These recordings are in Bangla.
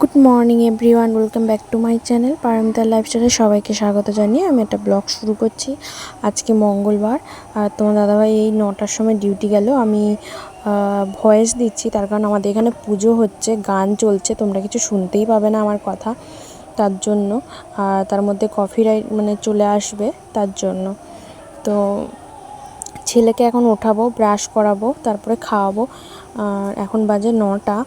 Good morning everyone welcome back to my channel পারমিতার লাইফস্টাইলে সবাইকে স্বাগত জানিয়ে আমি একটা ব্লগ শুরু করছি। আজকে মঙ্গলবার, আর তোমার দাদাভাই এই নটার সময় ডিউটি গেল। আমি ভয়েস দিচ্ছি, তার কারণ আমাদের এখানে পুজো হচ্ছে, গান চলছে, তোমরা কিছু শুনতেই পাবে না আমার কথা। তার জন্য, আর তার মধ্যে কপিরাইট মানে চলে আসবে, তার জন্য। তো ছেলেকে এখন ওঠাবো ব্রাশ করাবো, তারপরে খাওয়াবো। এখন বাজে নটা।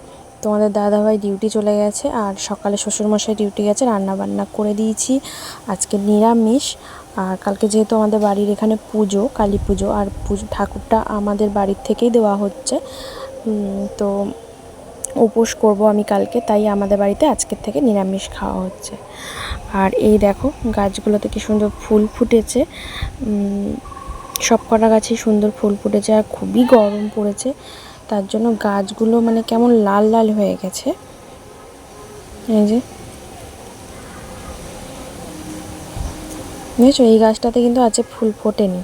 তোমাদের দাদাভাই ডিউটি চলে গেছে, আর সকালে শ্বশুরমশাই ডিউটি গেছে রান্না বান্না করে দিয়েছি। আজকে নিরামিষ, আর কালকে যেহেতু আমাদের বাড়ির এখানে পুজো, কালী পুজো, আর পুজো, ঠাকুরটা আমাদের বাড়ির থেকেই দেওয়া হচ্ছে। তো উপোস করব আমি কালকে, তাই আমাদের বাড়িতে আজকের থেকে নিরামিষ খাওয়া হচ্ছে। আর এই দেখো, গাছগুলোতে কি সুন্দর ফুল ফুটেছে। সব কটা গাছেই সুন্দর ফুল ফুটেছে, আর খুবই গরম পড়েছে। তার জন্য গাছগুলো মানে কেমন লাল লাল হয়ে গেছে। এই যে। বুঝেছ এই গাছটাতে কিন্তু আছে ফুল ফোটেনি।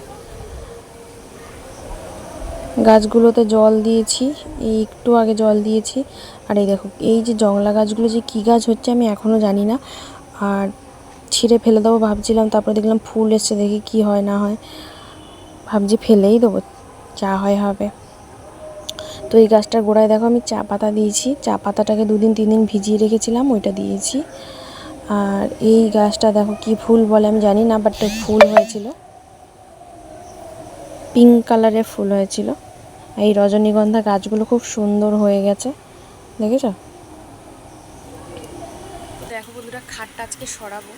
গাছগুলোতে জল দিয়েছি, এই একটু আগে জল দিয়েছি। আর এই দেখো, এই যে জংলা গাছগুলো যে কী গাছ হচ্ছে আমি এখনও জানি না। আর ছিঁড়ে ফেলে দেবো ভাবছিলাম, তারপরে দেখলাম ফুল এসছে দেখি কি হয় না হয়। ভাবছি ফেলেই দেবো, যা হয় হবে। তো এই গাছটার গোড়ায় দেখো আমি চা পাতা দিয়েছি। চা পাতাটাকে দুদিন, তিন দিন ভিজিয়ে রেখেছিলাম, ওইটা দিয়েছি। আর এই গাছটা দেখো কি ফুল বলে আমি জানি না বাট ফুল হয়েছিল। পিঙ্ক কালারের ফুল হয়েছিল। এই রজনীগন্ধা গাছগুলো খুব সুন্দর হয়ে গেছে। দেখেছ? দেখো বন্ধুরা, খাটটা আজকে সরাবো।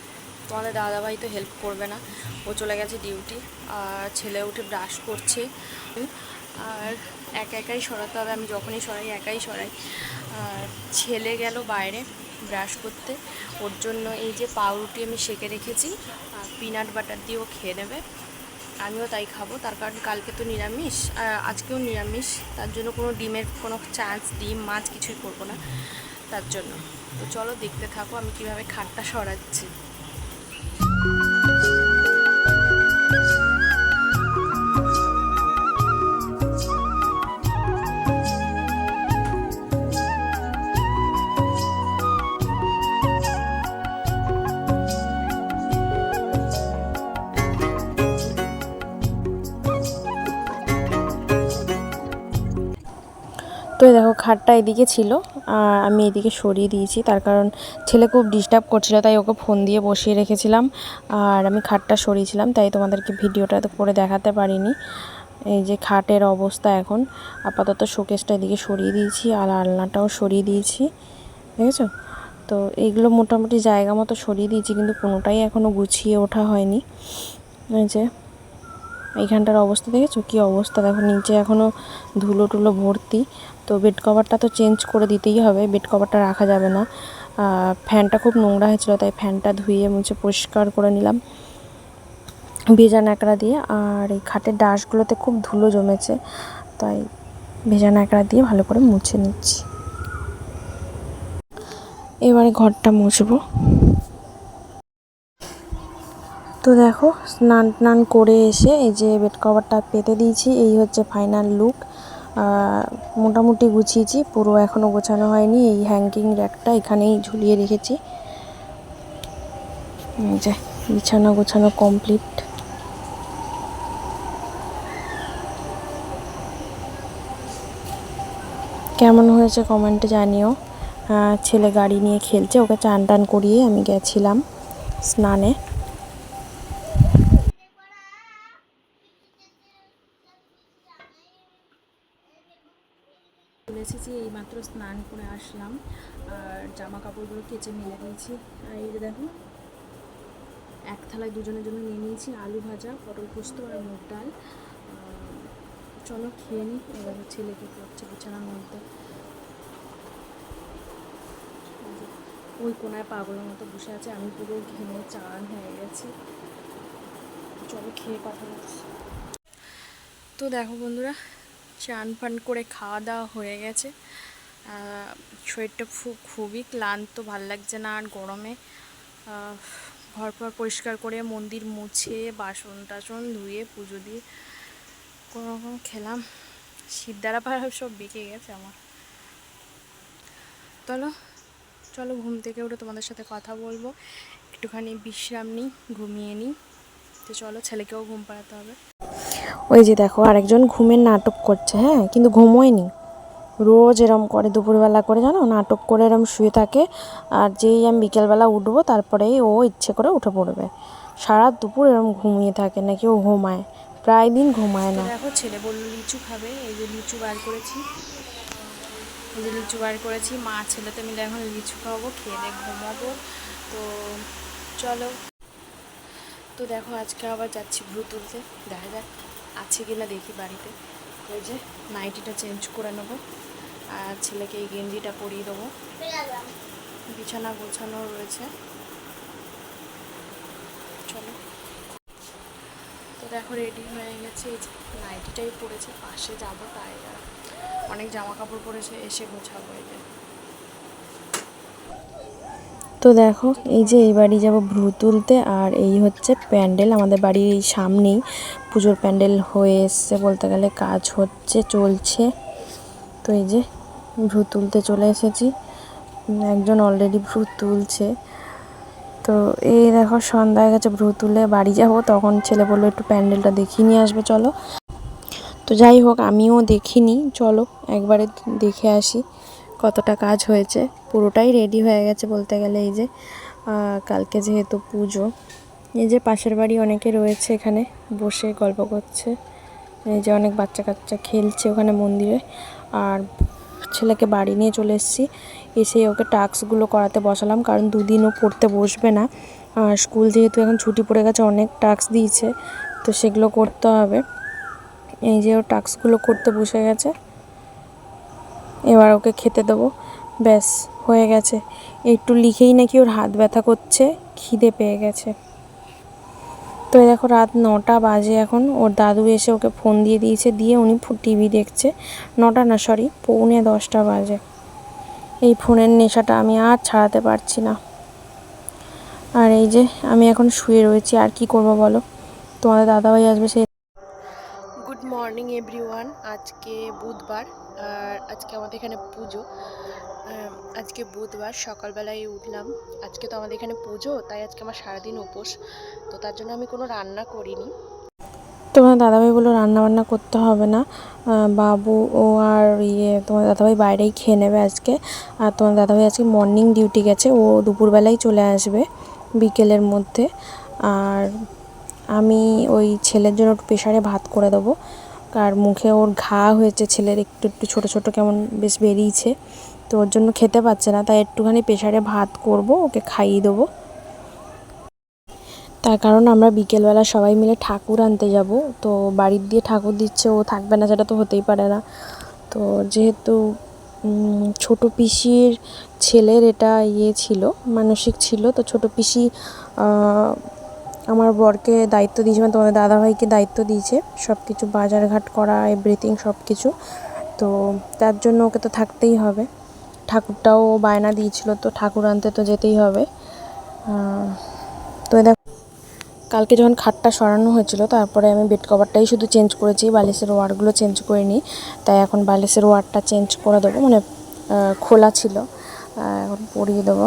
তোমাদের দাদাভাই তো হেল্প করবে না। ও চলে গেছে ডিউটি আর ছেলে উঠে ব্রাশ করছে। আর একা একাই সরাতে হবে, আমি যখনই সরাই একাই সরাই। আর ছেলে গেল বাইরে ব্রাশ করতে, ওর জন্য এই যে পাউরুটি আমি সেকে রেখেছি, আর পিনাট বাটার দিয়েও খেয়ে নেবে। আমিও তাই খাব, তার কারণ কালকে তো নিরামিষ আজকেও নিরামিষ, তার জন্য কোনো ডিমের কোনো চান্স ডিম, মাছ কিছুই করব না, তার জন্য। তো চলো দেখতে থাকো আমি কীভাবে খাটটা সরাচ্ছি। তো দেখো খাটটা এদিকে ছিল আমি এদিকে সরিয়ে দিয়েছি। তার কারণ ছেলে খুব ডিস্টার্ব করছিল, তাই ওকে ফোন দিয়ে বসিয়ে রেখেছিলাম। আর আমি খাটটা সরিয়েছিলাম, তাই তোমাদেরকে ভিডিওটা করে দেখাতে পারিনি। এই যে খাটের অবস্থা এখন, আপাতত শোকেসটা এদিকে সরিয়ে দিয়েছি, আর আলনাটাও সরিয়ে দিয়েছি। দেখেছ? তো এইগুলো মোটামুটি জায়গা মতো সরিয়ে দিয়েছি, কিন্তু কোনোটাই এখনও গুছিয়ে ওঠা হয়নি। এই যে এইখানটার অবস্থা দেখেছ? কী অবস্থা? দেখো, নিচে এখনও ধুলো টুলো ভর্তি। তো বেড কভারটা তো চেঞ্জ করে দিতেই হবে। বেড কভারটা রাখা যাবে না। ফ্যানটা খুব নোংরা হয়েছিল, তাই ফ্যানটা ধুয়ে মুছে পরিষ্কার করে নিলাম। ভেজা ন্যাকড়া দিয়ে। আর এই খাটের ডাসগুলোতে খুব ধুলো জমেছে, তাই ভেজা ন্যাকড়া দিয়ে ভালো করে মুছে নিচ্ছি। এবারে ঘরটা মুছবো। তো দেখো, স্নান টান করে এসে এই যে বেড কভারটা পেতে দিয়েছি, এই হচ্ছে ফাইনাল লুক মোটামুটি গুছিয়েছি, পুরো এখনও গোছানো হয়নি, এই হ্যাঙ্গিং র্যাকটা এখানেই ঝুলিয়ে রেখেছি। যে, বিছানা গোছানো কমপ্লিট কেমন হয়েছে কমেন্টে জানিও। ছেলে গাড়ি নিয়ে খেলছে, ওকে চান টান করিয়ে আমি গেছিলাম স্নানে। এসেছি এইমাত্র স্নান করে আসলাম। আর জামা কাপড়গুলো কেচে মেলে দিয়েছি। আর এই দেখো, এক থালায় দুজনের জন্য নিয়ে নিয়েছি আলু ভাজা, পটল পোস্ত আর মুগ ডাল। চলো খেয়ে নিই এবার ছেলেকে পড়ছে বিছানার মধ্যে। ওই কোনায় পাগলের মতো বসে আছে, আমি পুরো ঘেমে চান হয়ে গেছি। চলো খেয়ে কথা বলছি তো দেখো বন্ধুরা চান ফান করে খাওয়া দাওয়া হয়ে গেছে। শরীরটা খুব খুবই ক্লান্ত, ভালো লাগছে না আর গরমে। ফর পরিষ্কার করে মন্দির মুছে বাসন টাসন ধুয়ে পুজো দিয়ে কোনো রকম খেলাম সিদ্ধারা পাড়া সব বেঁকে গেছে আমার। চলো চলো ঘুম থেকে উঠে তোমাদের সাথে কথা বলব। একটুখানি বিশ্রাম নিই, ঘুমিয়ে নিই। তো চলো, ছেলেকেও ঘুম পাড়াতে হবে। ওই যে দেখো, আরেকজন ঘুমের নাটক করছে হ্যাঁ? কিন্তু ঘুমোয়নি। রোজ এরম করে দুপুরবেলা করে, জানো? নাটক করে এরম শুয়ে থাকে, আর যেই আমি বিকেলবেলা উঠবো, তারপরেই ও ইচ্ছে করে উঠে পড়বে। সারা দুপুর এরম ঘুমিয়ে থাকে, নাকি ও ঘুমায়? প্রায় দিন ঘুমায় না। দেখো, ছেলে বলল, লিচু খাবে? এই যে লিচু বার করেছি। এই যে লিচু বার করেছি। মা, ছেলেতে মিলে এখন লিচু খাওয়াবো, খেয়ে দিয়ে ঘুমাবো। তো চলো। তো দেখো, আজকে আবার যাচ্ছি ভ্রু তুলতে। দেখা যাক। আছে কিনা দেখি বাড়িতে। ওই যে, নাইটিটা চেঞ্জ করে নেব। আর ছেলেকে এই গেঞ্জিটা পরিয়ে দেবো। বিছানা গোছানো রয়েছে। চলো। তো দেখো রেডি হয়ে গেছে। এই নাইটিটাই পরেছে, পাশে যাব তাই অনেক জামা কাপড় পরেছে, এসে গোছাবো এই যে। তো দেখো, এই যে এই বাড়ি যাব ভ্রু তুলতে আর এই হচ্ছে প্যান্ডেল, আমাদের বাড়ির সামনেই পুজোর প্যান্ডেল হয়ে এসছে বলতে গেলে, কাজ হচ্ছে, চলছে। তো এই যে ভ্রু তুলতে চলে এসেছি। একজন অলরেডি ভ্রু তুলছে। তো এই দেখো সন্ধ্যা হয়ে গেছে ভ্রু তুলে বাড়ি যাব, তখন ছেলে বলল, একটু প্যান্ডেলটা দেখিয়ে নিয়ে আসবে, চলো। তো যাই হোক, আমিও দেখিনি, চলো, একবারে দেখে আসি। কতটা কাজ হয়েছে, পুরোটাই রেডি হয়ে গেছে বলতে গেলে এই যে কালকে যেহেতু পুজো, এই যে পাশের বাড়ি অনেকে রয়েছে এখানে বসে গল্প করছে, এই যে অনেক বাচ্চা কাচ্চা খেলছে ওখানে মন্দিরে, আর ছেলেকে বাড়ি নিয়ে চলে এসেছি, এসে ওকে টাস্কগুলো করাতে বসালাম, কারণ দুদিনও পড়তে বসবে না, আর স্কুল যেহেতু এখন ছুটি পড়ে গেছে, অনেক টাস্ক দিয়েছে, তো সেগুলো করতে হবে, এই যে ও টাস্কগুলো করতে বসে গেছে এবার ওকে খেতে দেবো। ব্যাস, হয়ে গেছে। একটু লিখেই নাকি ওর হাত ব্যথা করছে, খিদে পেয়ে গেছে। তো দেখো রাত নটা বাজে এখন। ওর দাদু এসে ওকে ফোন দিয়ে দিয়েছে, দিয়ে উনি টিভি দেখছে। নটা না সরি পৌনে দশটা বাজে। এই ফোনের নেশাটা আমি আর ছাড়াতে পারছি না। আর এই যে আমি এখন শুয়ে রয়েছি, আর কি করব বলো? তোমাদের দাদাভাই আসবে সে গুড মর্নিং এভরিওয়ান আজকে বুধবার। আর আজকে আমাদের এখানে পুজো। আজকে বুধবার, সকালবেলায় উঠলাম। আজকে তো আমাদের এখানে পুজো, তাই আজকে আমার সারাদিন উপোস। তো তার জন্য আমি কোনো রান্না করিনি। তোমার দাদাভাই বলল রান্না বান্না করতে হবে না। বাবু ও আর ইয়ে তোমার দাদাভাই বাইরেই খেয়ে নেবে আজকে। আর তোমার দাদাভাই আজকে মর্নিং ডিউটি গেছে, ও দুপুরবেলায় চলে আসবে বিকেলের মধ্যে। আর আমি ওই ছেলের জন্য একটু প্রেশারে ভাত করে দেবো। আর মুখে ওর ঘা হয়েছে, ছেলের একটু একটু ছোটো ছোটো কেমন বেশ বেরিয়েছে। তো ওর জন্য খেতে পাচ্ছে না, তাই একটুখানি প্রেশারে ভাত করব, ওকে খাইয়ে দেবো। তার কারণ আমরা বিকেলবেলা সবাই মিলে ঠাকুর আনতে যাব, তো বাড়ির দিয়ে ঠাকুর দিচ্ছে, ও থাকবে না, সেটা তো হতেই পারে না। তো যেহেতু ছোট পিসির ছেলের এটা ইয়ে ছিল, মানসিক ছিল, তো ছোট পিসি আমার বরকে দায়িত্ব দিয়েছে মানে তোমাদের দাদাভাইকে দায়িত্ব দিয়েছে। সব কিছু বাজারঘাট করা এভরিথিং সব কিছু তো তার জন্য ওকে তো থাকতেই হবে। ঠাকুরটাও বায়না দিয়েছিল, তো ঠাকুর আনতে তো যেতেই হবে। তো দেখ, কালকে যখন খাটটা সরানো হয়েছিল, তারপরে আমি বেড কভারটাই শুধু চেঞ্জ করেছি, বালিশের ওয়ারগুলো চেঞ্জ করিনি। তাই এখন বালিশের ওয়ারটা চেঞ্জ করে দেবো মানে খোলা ছিল। এখন পরিয়ে দেবো।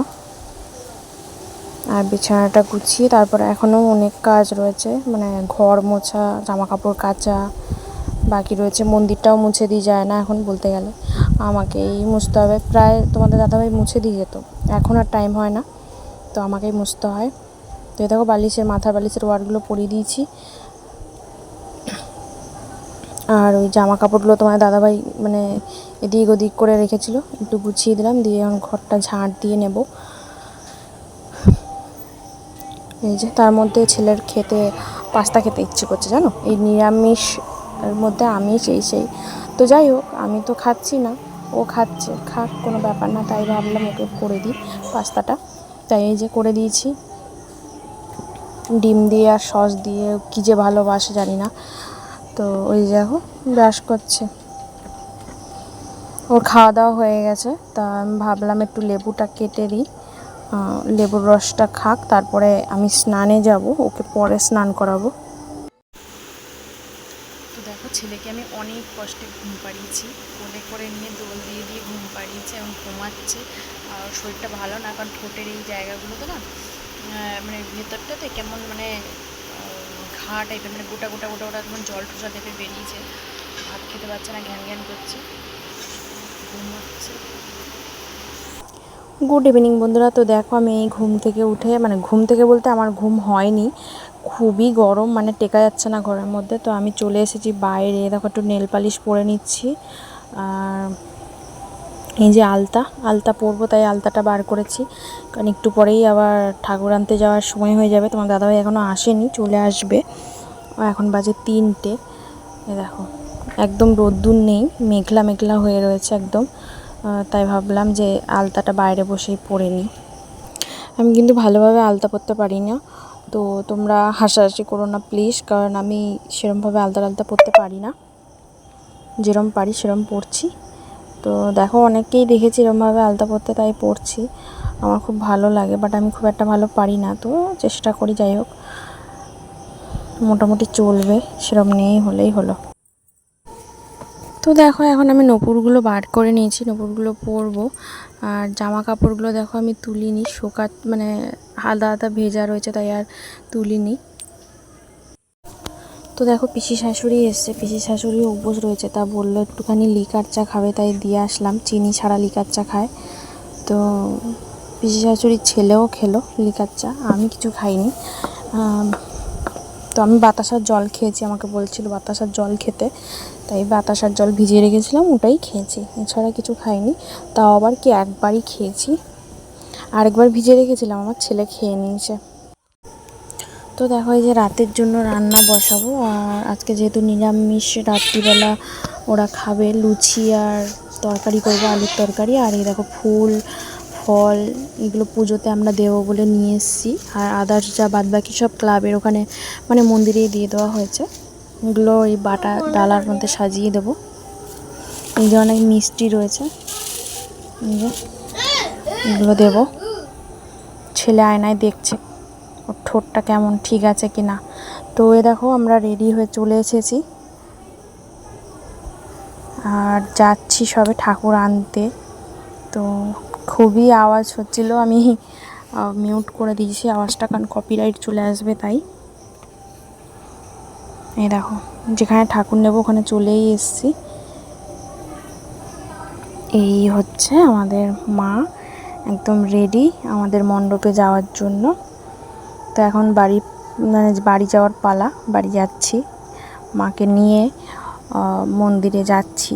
আর বিছানাটা গুছিয়ে তারপরে এখনও অনেক কাজ রয়েছে মানে ঘর মোছা জামা কাপড় কাচা, বাকি রয়েছে মন্দিরটাও মুছে দিয়ে যায় না এখন বলতে গেলে। আমাকেই মুছতে হবে, প্রায় তোমাদের দাদাভাই মুছে দিয়ে যেত, এখন আর টাইম হয় না, তো আমাকেই মুছতে হয়। তো দেখো বালিশের মাথার বালিশের ওয়ারগুলো পরিয়ে দিয়েছি। আর ওই জামা কাপড়গুলো তোমার দাদাভাই মানে এদিক ওদিক করে রেখেছিল, একটু গুছিয়ে দিলাম, দিয়ে এখন ঘরটা ঝাঁট দিয়ে নেব। এই যে তার মধ্যে ছেলের খেতে, পাস্তা খেতে ইচ্ছে করছে, জানো? এই নিরামিষ এর মধ্যে আমিষ, এই সেই। তো যাই হোক, আমি তো খাচ্ছি না, ও খাচ্ছে। খাক, কোনো ব্যাপার না, তাই ভাবলাম ওকে করে দিই পাস্তাটা। তাই এই যে করে দিয়েছি। ডিম দিয়ে আর সস দিয়ে, কী যে ভালোবাসে, জানি না। তো ওই দেখো, ব্রাশ করছে। ওর খাওয়া দাওয়া হয়ে গেছে, তা আমি ভাবলাম একটু লেবুটা কেটে দিই। লেবুর রসটা খাক, তারপরে আমি স্নানে যাব, ওকে পরে স্নান করাবো। তো দেখো, ছেলেকে আমি অনেক কষ্টে ঘুম পাড়িয়েছি। কোলে করে নিয়ে দোল দিয়ে দিয়ে ঘুম পাড়িয়েছি এবং ঘুমাচ্ছে। আর শরীরটা ভালো না, কারণ ঠোঁটের এই জায়গাগুলোতে না মানে ভেতরটাতে কেমন মানে ঘা টাইপের মানে গোটা গোটা গোটা গোটা কেমন জল ঠোসা থেকে বেরিয়েছে। ভাত খেতে পারছে না, ঘ্যান ঘ্যান করছে। ঘুমোচ্ছে। গুড ইভিনিং বন্ধুরা। তো দেখো, আমি এই ঘুম থেকে উঠে মানে ঘুম থেকে বলতে আমার ঘুম হয়নি। খুবই গরম মানে টেকা যাচ্ছে না ঘরের মধ্যে। তো আমি চলে এসেছি বাইরে। দেখো, একটু নেল পালিশ পরে নিচ্ছি। আর এই যে আলতা আলতা পরবো, তাই আলতাটা বার করেছি। কারণ একটু পরেই আবার ঠাকুর আনতে যাওয়ার সময় হয়ে যাবে। তোমার দাদাভাই এখনও আসেনি, চলে আসবে। এখন বাজে তিনটে। দেখো, একদম রোদ্দুর নেই, মেঘলা মেঘলা হয়ে রয়েছে একদম। তাই ভাবলাম যে আলতাটা বাইরে বসেই পরে নিই। আমি কিন্তু ভালোভাবে আলতা পরতে পারি না তো তোমরা হাসাহাসি করো না প্লিজ কারণ আমি সেরমভাবে আলতা আলতা পরতে পারি না। যেরম পারি সেরম পড়ছি তো দেখো, অনেককেই দেখেছি এরমভাবে আলতা পরতে, তাই পড়ছি আমার খুব ভালো লাগে বাট আমি খুব একটা ভালো পারি না, তো চেষ্টা করি, যাই হোক। মোটামুটি চলবে, সেরম নেই হলেই হলো। তো দেখো, এখন আমি নপুরগুলো বার করে নিয়েছি, নপুরগুলো পরবো। আর জামা কাপড়গুলো দেখো আমি তুলিনি শোকা মানে আদা আদা ভেজা রয়েছে তাই আর তুলিনি। তো দেখো, পিসি শাশুড়ি এসছে, পিসি শাশুড়ি উপোস রয়েছে, তা বলল একটুখানি লিকার চা খাবে, তাই দিয়ে আসলাম। চিনি ছাড়া লিকার চা খায়। তো পিসি শাশুড়ির ছেলেও খেলো লিকার চা, আমি কিছু খাইনি। তো আমি বাতাসার জল খেয়েছি, আমাকে বলছিল বাতাসার জল খেতে। তাই বাতাসার জল ভিজিয়ে রেখেছিলাম, ওটাই খেয়েছি। এছাড়া কিছু খাইনি, তাও আবার কি একবারই খেয়েছি। আরেকবার ভিজিয়ে রেখেছিলাম, আমার ছেলে খেয়ে নিয়েছে। তো দেখো, এই যে রাতের জন্য রান্না বসাবো, আর আজকে যেহেতু নিরামিষ, রাত্রিবেলা ওরা খাবে লুচি আর তরকারি করব, আলুর তরকারি। আর এই দেখো, ফুল, ফল, এগুলো পুজোতে আমরা দেবো বলে নিয়ে এসেছি। আর আদার্স যা বাদ বাকি সব ক্লাবের ওখানে মানে মন্দিরেই দিয়ে দেওয়া হয়েছে। এগুলো এই বাটা ডালার মধ্যে সাজিয়ে দেবো। এই যে অনেক মিষ্টি রয়েছে। এগুলো দেবো। ছেলে আয়নায় দেখছে ওর ঠোঁটটা কেমন ঠিক আছে কি না তো এ দেখো আমরা রেডি হয়ে চলে এসেছি। আর যাচ্ছি সবে ঠাকুর আনতে। তো খুবই আওয়াজ হচ্ছিল, আমি মিউট করে দিয়েছি। আওয়াজটা কারণ কপিরাইট চলে আসবে তাই। এই দেখো, যেখানে ঠাকুর নেব ওখানে চলেই এসেছি। এই হচ্ছে আমাদের মা, একদম রেডি আমাদের মণ্ডপে যাওয়ার জন্য। তো এখন বাড়ি মানে বাড়ি যাওয়ার পালা, বাড়ি যাচ্ছি। মাকে নিয়ে মন্দিরে যাচ্ছি।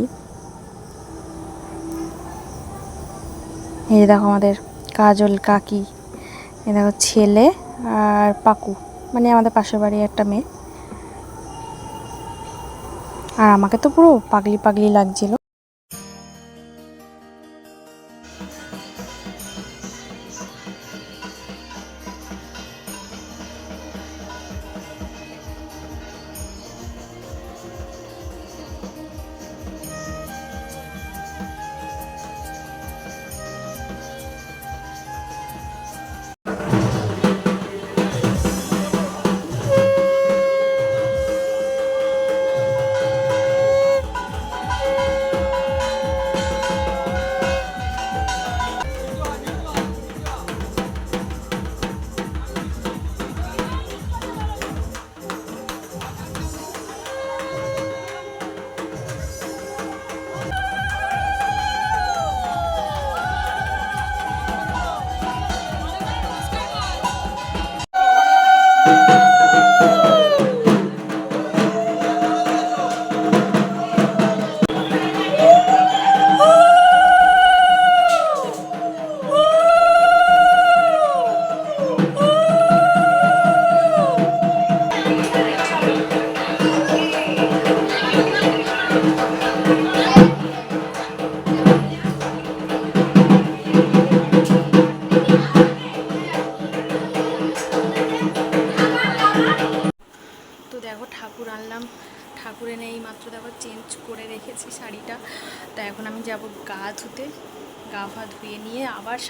এই দেখো আমাদের কাজল কাকি, এই দেখো ছেলে আর পাকু মানে আমাদের পাশের বাড়ি একটা মেয়ে। আর আমাকে তো পুরো পাগলি পাগলি লাগছিল।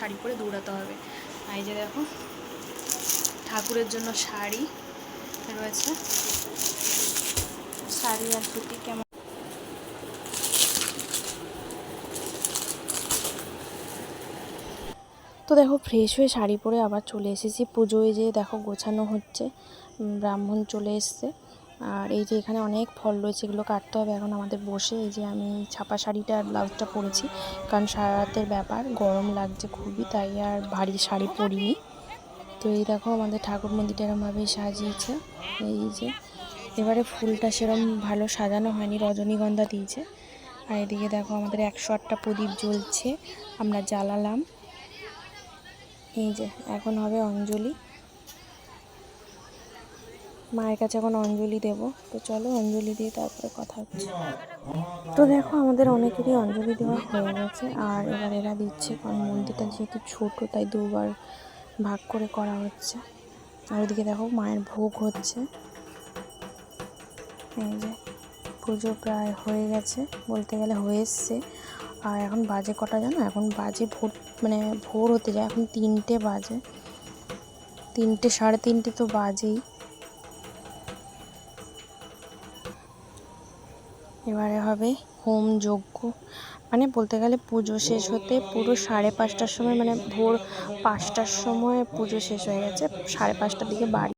শাড়ি পরে দৌড়াতে হবে। এই যে দেখো, ঠাকুরের জন্য শাড়ি রয়েছে। শাড়ি আর সুতি কেমন? তো দেখো ফ্রেশ হয়ে শাড়ি পরে আবার চলে এসেছি। পুজোয় যে দেখো গোছানো হচ্ছে ব্রাহ্মণ চলে এসছে। আর এই যে এখানে অনেক ফল রয়েছে, এগুলো কাটতে হবে এখন আমাদের বসে। এই যে আমি ছাপা শাড়িটা আর ব্লাউজটা পরেছি, কারণ সারা রাতের ব্যাপার, গরম লাগছে খুবই, তাই আর ভারী শাড়ি পরিনি। তো এই দেখো আমাদের ঠাকুর মন্দিরটা এরমভাবেই সাজিয়েছে। এই যে এবারে ফুলটা সেরম ভালো সাজানো হয়নি, রজনীগন্ধা দিয়েছে। আর এদিকে দেখো আমাদের একশো আটটা প্রদীপ জ্বলছে, আমরা জ্বালালাম। এই যে এখন হবে অঞ্জলি। মায়ের কাছে এখন অঞ্জলি দেব। তো চলো অঞ্জলি দিয়ে তারপরে কথা হচ্ছে। তো দেখো আমাদের অনেকেরই অঞ্জলি দেওয়া হয়ে গেছে, আর এবার এরা দিচ্ছে কারণ মন্দিরটা যেহেতু ছোটো, তাই দুবার ভাগ করে করা হচ্ছে। আর ওইদিকে দেখো মায়ের ভোগ হচ্ছে। এই যে পুজো প্রায় হয়ে গেছে, বলতে গেলে হয়ে এসছে। আর এখন বাজে কটা জানো? এখন বাজে ভোর মানে ভোর হতে যায়, এখন তিনটে বাজে। তিনটে, সাড়ে তিনটে তো বাজেই। এবারে হবে হোম যজ্ঞ। মানে বলতে গেলে পুজো শেষ হতে পুরো সাড়ে পাঁচটার সময় মানে ভোর পাঁচটার সময় পুজো শেষ হয়ে গেছে, সাড়ে পাঁচটার দিকে বাড়ি